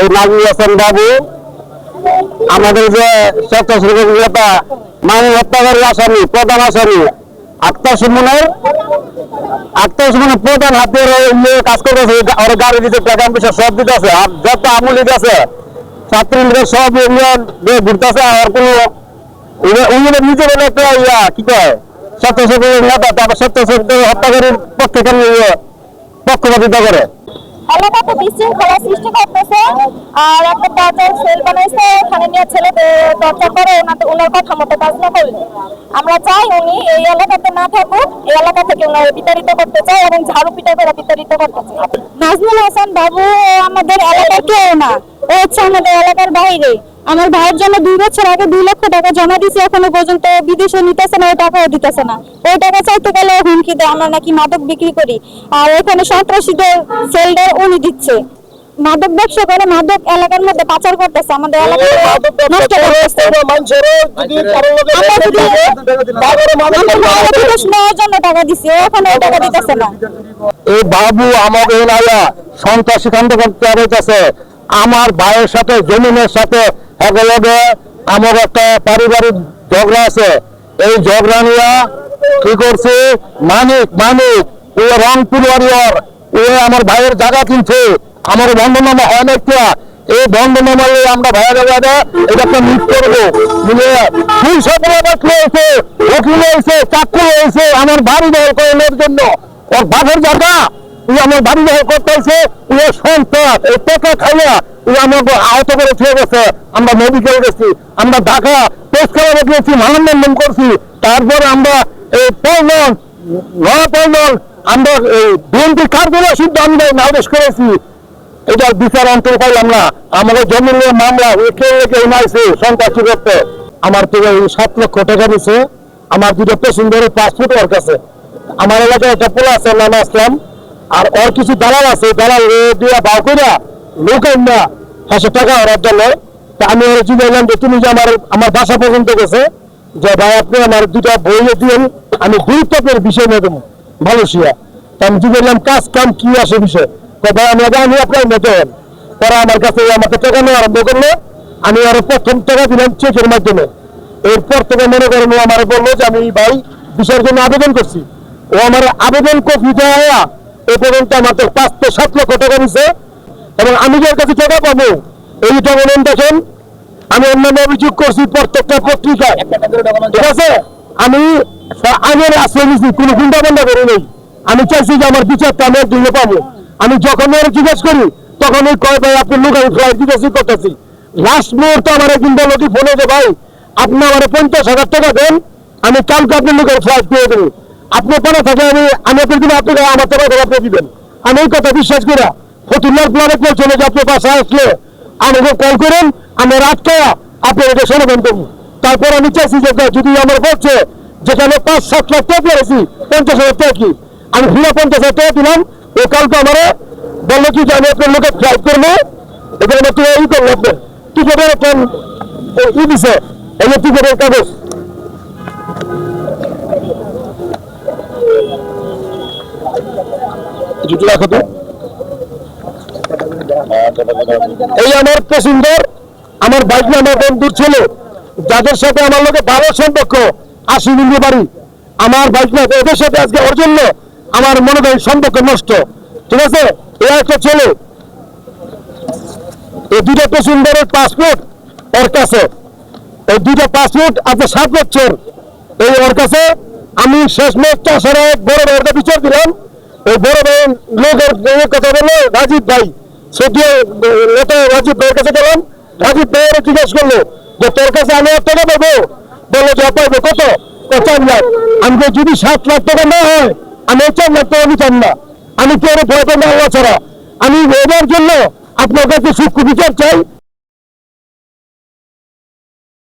এই বাবু আমাদের যে স্বেচ্ছাসেবক নেতা মানব হত্যাকারী আসামি প্রধান আসামি প্রধান হাতের নিয়ে কাজ করতেছে। ওরা গাড়ি দিতে টাকা পয়সা সব দিতেছে। আর যত আমুল আছে ছাত্রলীগের সব ইউনিয়ন ঘুরতেছে। আর কোনো উনি নিজের একটা ইয়া, কি কয়? স্বেচ্ছাসেবক নেতা, তারপর স্বেচ্ছাসেবক হত্যাকারীর পক্ষে কেন পক্ষপাতিতা করে। এলাকাতে বিশৃঙ্খলা সৃষ্টি করতেছে। আর একটা দরজার সেল বানাইছে ওখানে নিয়ে ছেলেদের দরজা করে ওনাদের ওনার কথা মতো কাজ না করলে। আমরা চাই উনি এই এলাকাতে না থাকুক, এই এলাকা থেকে ওনার বিতাড়িত করতে চাই এবং ঝাড়ু পিটা করে বিতাড়িত করতে চাই। নাজমুল হাসান বাবু আমাদের এলাকার কেউ না। ও হচ্ছে আমাদের এলাকার বাইরে। আমার ভাইয়ের জন্য দুই বছর আগে দুই লক্ষ টাকা জমা দিয়েছে এখনও পর্যন্ত বিদেশে নিতেছে না ওই টাকাও দিতেছে না। ওই টাকা চাইতে গেলে হুমকি দেয় আমরা নাকি মাদক বিক্রি করি। আর এখানে সন্ত্রাসীদের সেলডার উনি দিচ্ছে। মাদক ব্যবসা করে মাদক এলাকার মধ্যে পাচার করতেছে আমাদের এলাকা নষ্ট করতেছে। আমরা যদি আমরা ভাইয়ের বিদেশ নেওয়ার জন্য টাকা দিছি ও এখন ওই টাকা দিতেছে না। এই বাবু আমাকে সন্ত্রাসী কাণ্ড করতে আমার ভাইয়ের সাথে জমিনের সাথে একলগে আমার একটা পারিবারিক ঝগড়া আছে। এই ঝগড়া নিয়ে কি করছে? মানিক মানিক, ও রংপুর ওয়ারিয়র ও আমার ভাইয়ের জায়গা কিনছে। আমার বন্ধনামা হয় না একটা এই বন্ধনামা আমরা ভাইয়ের জায়গা এটা একটা মিট করব। মিলে ফুল সফল হয়েছে উকিল হয়েছে চাকু হয়েছে আমার বাড়ি দখল করে নেওয়ার জন্য। ওর বাপের জায়গা, ও আমার বাড়ি দখল করতেছে ও সন্তান, এই টাকা খাইয়া আমাকে আহত করে ফিরে গেছে আমরা মেডিকেল গেছি, আমরা ঢাকা প্রেস ক্লাবে করছি। তারপর আমরা এই পৌলন আমরা এই বিএনপি কার্যালয় শুদ্ধ আমরা করেছি। এটার বিচার অন্তর পাইলাম না। আমাদের জমি নিয়ে মামলা একে একে উনাইছে সন্ত্রাসী করতে আমার এই সাত লক্ষ টাকা দিছে আমার দুটো প্যাসেঞ্জারের পাসপোর্ট ওর কাছে। আমার এলাকায় একটা পোলা আছে নাম আসলাম আর ওর কিছু দালাল আছে, দালাল দিয়া বাউ পাঁচশো টাকা তা আমি যে, তুমি যে আমার আমার বাসা পর্যন্ত গেছে? যে, ভাই, আপনি আমার দুটা বই দিন আমি গুরুত্বপূর্ণ বিষয় ভালোসিয়া তা আমি জিজ্ঞাসলাম কাজ কাম কি আসে বিষয়? তো ভাই আপনার মেতেন পরে আমার কাছে আমাকে টাকা নেওয়া আরম্ভ করল। আমি আরও প্রথম টাকা দিলাম চেকের মাধ্যমে। এরপর থেকে মনে করেন ও আমার বলল যে, আমি ভাই বিষয়ের জন্য আবেদন করছি। ও আমার আবেদন কপি দেওয়া এ পর্যন্ত আমার তো পাঁচ থেকে সাত লক্ষ টাকা দিছে। এবং আমি যে ওর কাছে টাকা পাবো, এই দেখেন আমি অন্যান্য অভিযোগ করছি প্রত্যেকটা পত্রিকায়। ঠিক আছে? আমি আগের আশ্রয় নিয়েছি, কোনো গুন্ডা বন্ধা করি নেই। আমি চাইছি যে আমার বিচারটা আমি দিলে পাবো। আমি যখন ওর জিজ্ঞেস করি, তখন ওই কয় ভাই, আপনি লোক আমি ফ্লাইট জিজ্ঞেস করতেছি। লাস্ট মুহূর্তে আমার একদিন বলল কি ফোনে যে, ভাই, আপনি আমার পঞ্চাশ হাজার টাকা দেন, আমি কালকে আপনি লোকের ফ্লাইট পেয়ে দেবো। আপনি পারে থাকে আমি আমি আপনার দিন আপনি আমার টাকা আপনি দিবেন। আমি এই কথা বিশ্বাস করি ফতুল্লার প্লানে কেউ চলে যে আপনার বাসায় আসলে আমাকে কল করেন, আমি রাত করা আপনি এটা সমাধান করব। তারপর আমি চাইছি যে যদি আমার বলছে, যেখানে পাঁচ, সাত লাখ টাকা পেয়েছি পঞ্চাশ হাজার টাকা কি? আমি পুরো পঞ্চাশ হাজার টাকা দিলাম, ও কালকে আমার বলল কি যে আমি আপনার লোকে ফ্লাইট করব, এবার আমার তুই ই করব আপনার? টিকেটের একটা ই দিছে যে টিকেটের কাগজ? জুটি রাখো তো? এই আমার প্যাসেঞ্জার, আমার বাইক আমার বন্ধুর ছিল, যাদের সাথে আমার লোকে ভালো সম্পর্ক, আশি মিলিয়ে বাড়ি। আমার বাইক না ওদের সাথে আজকে ওর জন্য আমার মনে হয় সম্পর্ক নষ্ট। ঠিক আছে? এ একটা ছেলে। এই দুটো প্যাসেঞ্জারের পাসপোর্ট ওর কাছে। এই দুটো পাসপোর্ট আজকে সাত বছর। এই ওর কাছে আমি শেষ মেশ চাষের বড় ভাইয়ের বিচার দিলাম। ওই বড় ভাই লোকের কথা বলল রাজীব ভাই জিজ্ঞেস করল তোর কাছে আমি আর টাকা পাবো? কত? আমি যদি সাত লাখ টাকা না হয়, আমি চার লাখ টাকা নিতাম না। আমি কেউ ভয় পাবো আল্লাহ ছাড়া। আমি এবার জন্য আপনার কাছে সুখ বিচার চাই।